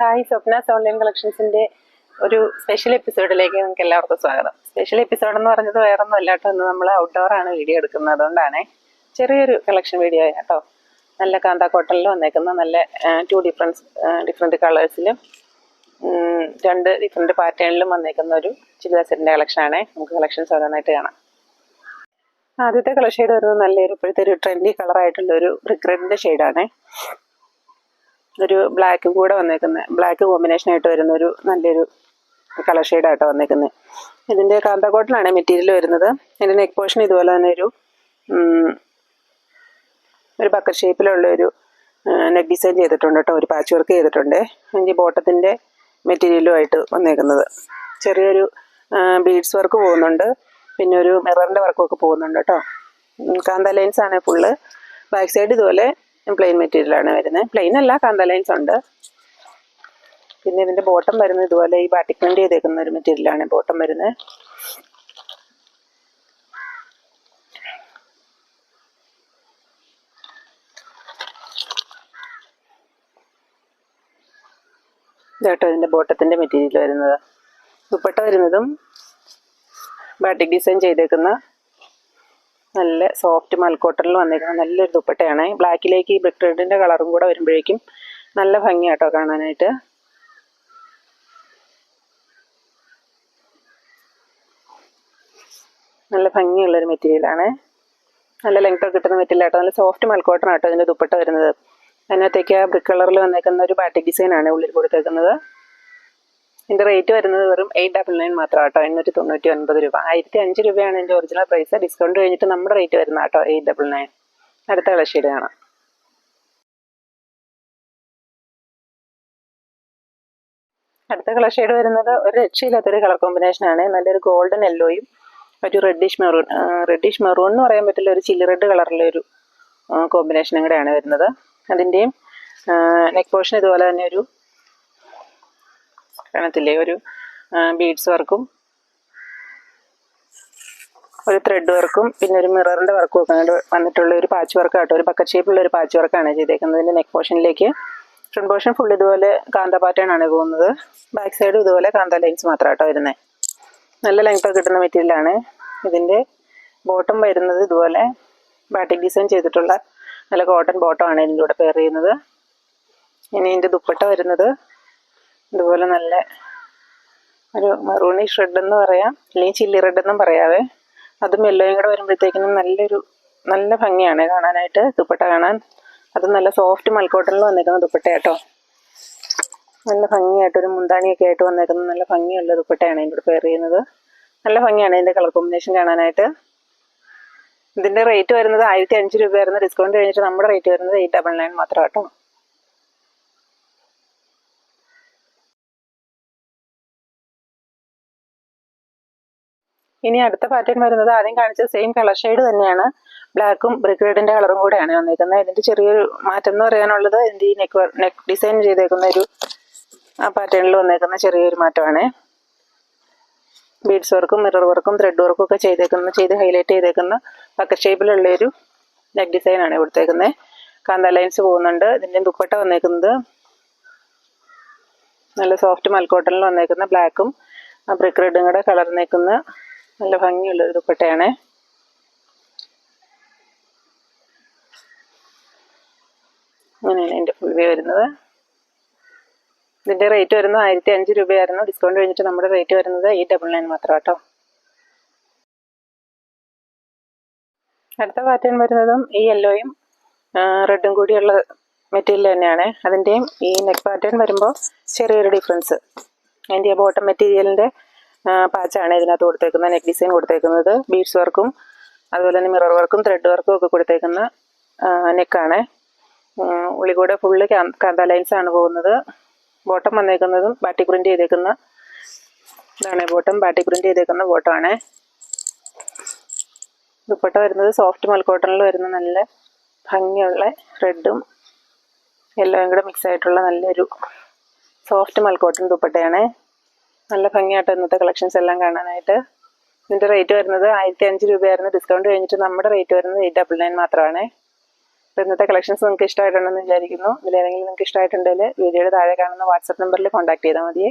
Hi സ്വപ്ന online കളക്ഷൻസിന്റെ ഒരു special എപ്പിസോഡിലേക്ക് നിങ്ങൾക്ക് എല്ലാവർക്കും സ്വാഗതം. സ്പെഷ്യൽ എപ്പിസോഡ് എന്ന് പറഞ്ഞത് വേറെ ഒന്നും അല്ലാട്ടോ ഇന്ന് നമ്മൾ ഔട്ട്ഡോർ ആണ് വീഡിയോ എടുക്കുന്നത്. അതുകൊണ്ടാണ് ചെറിയൊരു കളക്ഷൻ വീഡിയോ കേട്ടോ. നല്ല കാന്ത കോട്ടണിൽ വന്നേക്കുന്ന നല്ല ടു ഡിഫറൻസ് ഡിഫറെന്റ് കളേഴ്സിലും രണ്ട് ഡിഫറെന്റ് പാറ്റേണിലും വന്നേക്കുന്ന ഒരു ചുരിദാർ സെറ്റിന്റെ കളക്ഷനാണ് നമുക്ക് കളക്ഷൻസ് ഓരോന്നായിട്ട് കാണാം. ആദ്യത്തെ കളർ ഷെയ്ഡ് വരുന്നത് നല്ലൊരു ഇപ്പോഴത്തെ ഒരു ട്രെൻഡി കളറായിട്ടുള്ള ഒരു റെഡിന്റെ ഷെയ്ഡാണ് ഒരു ബ്ലാക്ക് കൂടെ വന്നേക്കുന്നത് ബ്ലാക്ക് കോമ്പിനേഷൻ ആയിട്ട് വരുന്ന ഒരു നല്ലൊരു കളർ ഷെയ്ഡായിട്ടോ വന്നേക്കുന്നത് ഇതിന്റെ കാന്തക്കോട്ടിലാണ് മെറ്റീരിയൽ വരുന്നത്. ഇതിന്റെ നെക്ക് പോർഷൻ ഇതുപോലെ തന്നെ ഒരു ഒരു ബക്കർ ഷേപ്പിലുള്ള ഒരു നെക്ക് ഡിസൈൻ ചെയ്തിട്ടുണ്ട് കേട്ടോ ഒരു പാച്ച് വർക്ക് ചെയ്തിട്ടുണ്ട്. അതിന്റെ ബോട്ടത്തിന്റെ മെറ്റീരിയലുമായിട്ട് വന്നേക്കുന്നത്. ചെറിയൊരു ബീഡ്സ് വർക്ക് പോകുന്നുണ്ട്. പിന്നെ ഒരു മിററിന്റെ വർക്കൊക്കെ പോകുന്നുണ്ട് കേട്ടോ കാന്ത ലൈൻസ് ആണ് ഫുള്ള് ബാക്ക് സൈഡ് ഇതുപോലെ പ്ലെയിൻ മെറ്റീരിയലാണ് വരുന്നത്. പ്ലെയിൻ അല്ല കാന്ത ലൈൻസ് ഉണ്ട്. പിന്നെ ഇതിന്റെ ബോട്ടം വരുന്നത് ഇതുപോലെ ഈ ബാട്ടിക് പ്രിന്റ് ചെയ്തേക്കുന്ന ഒരു മെറ്റീരിയലാണ് ബോട്ടം വരുന്നത്. ഇതാട്ടോ ഇതിന്റെ ബോട്ടത്തിന്റെ മെറ്റീരിയൽ വരുന്നത്. ദുപ്പട്ട വരുന്നതും ബാട്ടിക് ഡിസൈൻ ചെയ്തേക്കുന്ന നല്ല സോഫ്റ്റ് മൽക്കോട്ടണിൽ വന്നിരിക്കുന്നത് നല്ലൊരു ദുപ്പട്ടയാണ്. ബ്ലാക്കിലേക്ക് ഈ ബ്രിക്ക് റെഡിന്റെ കളറും കൂടെ വരുമ്പോഴേക്കും നല്ല ഭംഗിയാട്ടോ കാണാനായിട്ട്. നല്ല ഭംഗിയുള്ളൊരു മെറ്റീരിയലാണ് നല്ല ലെങ്ത് ഒക്കെ കിട്ടുന്ന മെറ്റീരിയൽ ആട്ടോ. നല്ല സോഫ്റ്റ് മൽക്കോട്ടൺ ആട്ടോ ഇതിന്റെ ദുപ്പട്ട വരുന്നത്. അതിനകത്തേക്ക് ആ ബ്രിക്ക് കളറിൽ വന്നേക്കുന്ന ഒരു ബാറ്റിക് ഡിസൈനാണ് ഉള്ളിൽ കൊടുത്തേക്കുന്നത്. ഇതിന്റെ റേറ്റ് വരുന്നത് വെറും എയ്റ്റ് ഡബിൾ നയൻ മാത്രം കേട്ടോ എണ്ണൂറ്റി തൊണ്ണൂറ്റി ഒൻപത് രൂപ. ആയിരത്തി അഞ്ച് രൂപയാണ് ഇതിന്റെ ഒറിജിനൽ പ്രൈസ് ഡിസ്കൗണ്ട് കഴിഞ്ഞിട്ട് നമ്മുടെ റേറ്റ് വരുന്ന കേട്ടോ എയ്റ്റ് ഡബിൾ നയൻ അടുത്ത കാണാം. അടുത്ത കളർ ഷെയ്ഡ് വരുന്നത് ഒരു രക്ഷയില്ലാത്തൊരു കളർ കോമ്പിനേഷൻ ആണ്. നല്ലൊരു ഗോൾഡൻ യെല്ലോയും ഒരു റെഡിഷ് മെറൂൺ റെഡിഷ് മെറൂൺ എന്ന് പറയാൻ പറ്റില്ല ഒരു ചില്ലി റെഡ് കളറിലെ ഒരു കോമ്പിനേഷനും കൂടെയാണ് വരുന്നത്. അതിന്റെയും നെക്ക് പോർഷൻ ഇതുപോലെ തന്നെ ഒരു കാണത്തില്ലേ ഒരു ബീഡ്സ് വർക്കും ഒരു ത്രെഡ് വർക്കും പിന്നെ ഒരു മിററിന്റെ വർക്കും ഒക്കെ വന്നിട്ടുള്ള ഒരു പാച്ച് വർക്ക് ആട്ടോ. ഒരു ബക്കറ്റ് ഷേപ്പിലുള്ള ഒരു പാച്ച് വർക്കാണ് ചെയ്തേക്കുന്നതിന്റെ നെക്ക് പോർഷനിലേക്ക് ഫ്രണ്ട് പോർഷൻ ഫുൾ ഇതുപോലെ കാന്ത പാറ്റേൺ ആണ് പോകുന്നത്. ബാക്ക് സൈഡും ഇതുപോലെ കാന്ത ലൈൻസ് മാത്രം ആട്ടോ വരുന്നത് നല്ല ലെങ്ത് കിട്ടുന്ന മെറ്റീരിയലാണ് ഇതിന്റെ ബോട്ടം വരുന്നത് ഇതുപോലെ ബാട്ടിക് ഡിസൈൻ ചെയ്തിട്ടുള്ള നല്ല കോട്ടൺ ബോട്ടമാണ് ഇതിന്റെ കൂടെ പെയർ ചെയ്യുന്നത്. ഇനി ഇതിന്റെ ദുപ്പട്ട വരുന്നത് ഇതുപോലെ നല്ല ഒരു മറൂണി റെഡ് എന്ന് പറയാം. അല്ലെങ്കിൽ ചില്ലി റെഡ് എന്നും പറയാവേ. അതും യെല്ലോയും കൂടെ വരുമ്പോഴത്തേക്കിനും നല്ലൊരു നല്ല ഭംഗിയാണ് കാണാനായിട്ട് ദുപ്പട്ട കാണാൻ. അത് നല്ല സോഫ്റ്റ് മൽക്കോട്ടനിൽ വന്നേക്കുന്ന ദുപ്പട്ട കേട്ടോ നല്ല ഭംഗിയായിട്ട് ഒരു മുന്താണിയൊക്കെ ആയിട്ട് വന്നേക്കുന്ന നല്ല ഭംഗിയുള്ള ദുപ്പട്ടയാണ് ഇതിന്റെ പേർ ചെയ്യുന്നത് നല്ല ഭംഗിയാണ് ഇതിന്റെ കളർ കോമ്പിനേഷൻ കാണാനായിട്ട്. ഇതിന്റെ റേറ്റ് വരുന്നത് ആയിരത്തി അഞ്ച് രൂപയായിരുന്നു. ഡിസ്കൗണ്ട് കഴിഞ്ഞിട്ട് നമ്മുടെ റേറ്റ് വരുന്നത് എയ്റ്റ് ഡബിൾ നയൻ മാത്രം കേട്ടോ ഇനി അടുത്ത പാറ്റേൺ വരുന്നത് ആദ്യം കാണിച്ച സെയിം കളർ ഷെയ്ഡ് തന്നെയാണ്. ബ്ലാക്കും ബ്രിക്ക് റെഡിന്റെ കളറും കൂടെയാണ് വന്നിരിക്കുന്നത് ഇതിന്റെ ചെറിയൊരു മാറ്റം എന്ന് പറയാനുള്ളത് ഇതിന്റെ ഈ നെക്ക് നെക്ക് ഡിസൈൻ ചെയ്തേക്കുന്ന ഒരു ആ പാറ്റേണിൽ വന്നേക്കുന്ന ചെറിയൊരു മാറ്റമാണ്. ബീഡ്സ് വർക്കും മിറർ വർക്കും ത്രെഡ് വർക്കും ഒക്കെ ചെയ്തേക്കുന്ന ചെയ്ത് ഹൈലൈറ്റ് ചെയ്തേക്കുന്ന ബക്കറ്റ് ഷേപ്പിലുള്ള ഒരു നെക്ക് ഡിസൈൻ ആണ് കൊടുത്തേക്കുന്നത് കാന്ത ലൈൻസ് പോകുന്നുണ്ട്. ഇതിന്റെ ദുപ്പട്ട വന്നേക്കുന്നത് നല്ല സോഫ്റ്റ് മൽക്കോട്ടണിൽ വന്നേക്കുന്ന ബ്ലാക്കും ബ്രിക്ക് റെഡും കൂടെ കളർന്നേക്കുന്ന നല്ല ഭംഗിയുള്ള ഒരു ദുപ്പട്ടയാണ്. അങ്ങനെയാണ് എന്റെ വേ വരുന്നത്. ഇതിന്റെ റേറ്റ് വരുന്നത് ആയിരത്തി അഞ്ച് രൂപയായിരുന്നു. ഡിസ്കൗണ്ട് കഴിഞ്ഞിട്ട് നമ്മുടെ റേറ്റ് വരുന്നത് ഈ ഡബിൾ നയൻ മാത്രം കേട്ടോ. അടുത്ത പാറ്റേൺ വരുന്നതും ഈ യെല്ലോയും റെഡും കൂടിയുള്ള മെറ്റീരിയൽ തന്നെയാണ്. അതിന്റെയും ഈ നെക്ക് പാറ്റേൺ വരുമ്പോൾ ചെറിയൊരു ഡിഫറൻസ്. അതിന്റെ ബോട്ടം മെറ്റീരിയലിന്റെ പാച്ചാണ് ഇതിനകത്ത് കൊടുത്തേക്കുന്നത്. നെക്ക് ഡിസൈൻ കൊടുത്തേക്കുന്നത്. ബീഡ്സ് വർക്കും അതുപോലെ തന്നെ മിറർ വർക്കും ത്രെഡ് വർക്കും ഒക്കെ കൊടുത്തേക്കുന്ന നെക്കാണ്. ഉള്ളിക്കൂടെ ഫുള്ള് കാന്ത ലൈൻസ് ആണ് പോകുന്നത്. ബോട്ടം വന്നേക്കുന്നതും ബാറ്റി പ്രിന്റ് ചെയ്തേക്കുന്ന ഇതാണ്. ബോട്ടം ബാറ്റി പ്രിന്റ് ചെയ്തേക്കുന്ന ബോട്ടമാണ് ദുപ്പട്ട വരുന്നത് സോഫ്റ്റ് മൽക്കോട്ടണിൽ വരുന്ന നല്ല ഭംഗിയുള്ള റെഡും എല്ലാം കൂടെ മിക്സ് ആയിട്ടുള്ള നല്ലൊരു സോഫ്റ്റ് മൽക്കോട്ടൺ ദുപ്പട്ടയാണ്. നല്ല ഭംഗിയായിട്ട് ഇന്നത്തെ കളക്ഷൻസ് എല്ലാം കാണാനായിട്ട്. ഇതിന്റെ റേറ്റ് വരുന്നത് ആയിരത്തി അഞ്ച് രൂപയായിരുന്നു. ഡിസ്കൗണ്ട് കഴിഞ്ഞിട്ട് നമ്മുടെ റേറ്റ് വരുന്നത് എയ്റ്റ് ഡബിൾ നയൻ മാത്രമാണ് അപ്പോൾ ഇന്നത്തെ കളക്ഷൻസ് നിങ്ങൾക്ക് ഇഷ്ടമായിട്ടുണ്ടെന്ന് വിചാരിക്കുന്നു. ഇതിലേതെങ്കിലും നിങ്ങൾക്ക് ഇഷ്ടമായിട്ടുണ്ടെങ്കിൽ വീഡിയോയുടെ താഴെ കാണുന്ന വാട്സപ്പ് നമ്പറിൽ കോൺടാക്ട് ചെയ്താൽ മതിയേ.